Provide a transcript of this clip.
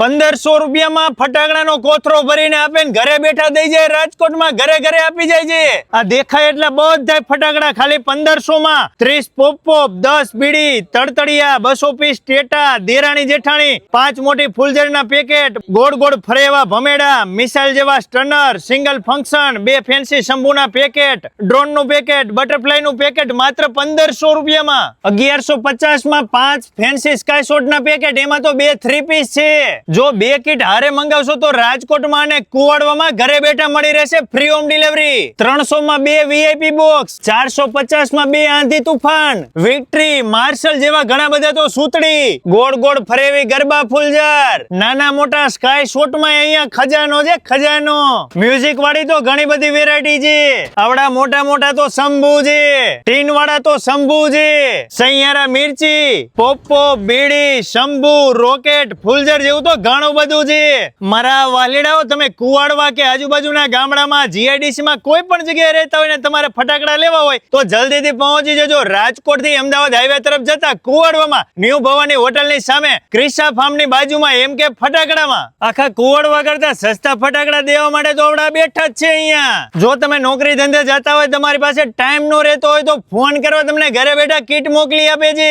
પંદરસો રૂપિયામાં ફટાકડાનો કોથરો ભરીને આપે ને ઘરે બેઠા દઈ જાય, રાજકોટમાં ઘરે ઘરે આપી જાય છે. આ દેખાય એટલે બધા ફટાકડા ખાલી પંદરસો માં ત્રીસ પોપ પોપ દસ બીડી, તડતડિયા, બસો પીસ ટેટા, દેરાણી જેઠાણી, પાંચ મોટી ફૂલઝડીના પેકેટ, ગોળ ગોળ ફરે એવા ભમેડા, મિસાઇલ જેવા સ્ટનર, સિંગલ ફંક્શન, બે ફેન્સી શંભુના પેકેટ ડ્રોનનું પેકેટ બટરફ્લાયનું પેકેટ માત્ર પંદરસો રૂપિયામાં. અગિયારસો પચાસમાં પાંચ ફેન્સી સ્કાય શોટ ના પેકેટ, એમાં તો બે થ્રી પીસ છે. જો બે કીટ હારે મંગાવશો તો રાજકોટમાં અને કુવાડવામાં ઘરે બેઠા મળી રહેશે ફ્રી હોમ ડિલિવરી ત્રણસો માં બે વીઆઈપી બોક્સ ચારસો પચાસમાં બે આંધી તુફાન વિક્ટરી માર્શલ જેવા ઘણા બધા તો સૂતડી. ગોળ ગોળ ફરેવી ગરબા ફૂલઝાર. નાના મોટા સ્કાય શોટમાં અહીંયા ખજાનો છે, ખજાનો. મ્યુઝિક વાળી તો ઘણી બધી વેરાયટી છે. આવડા મોટા મોટા તો શંભુ છે. ટીન વાળા તો શંભુ છે. સૈયારા, મિર્ચી, પોપો, બીડી, શંભુ, રોકેટ, ફૂલઝર જેવું તો ઘણું બધું છે. મારા વાલીડાઓ, તમે કુવાડવા કે આજુબાજુના ગામડામાં જીઆઈડીસી માં કોઈ પણ જગ્યાએ રહેતા હોય ને તમારે ફટાકડા લેવા હોય, તો જલ્દીથી પહોંચી જજો. રાજકોટથી અમદાવાદ હાઈવે તરફ જતા કુવાડવામાં ન્યુ ભવાની હોટલની સામે ક્રિશા ફાર્મની બાજુમાં એમ કે ફટાકડામાં. આખા કુવાડવા કરતા સસ્તા ફટાકડા દેવા માટે તો આવડા બેઠા જ છે અહીંયા. જો તમે નોકરી ધંધે જતા હોય, તમારી પાસે ટાઈમ નો રહેતો હોય તો ફોન કરવા તમને ઘરે બેઠા કીટ મોકલી આપે છે.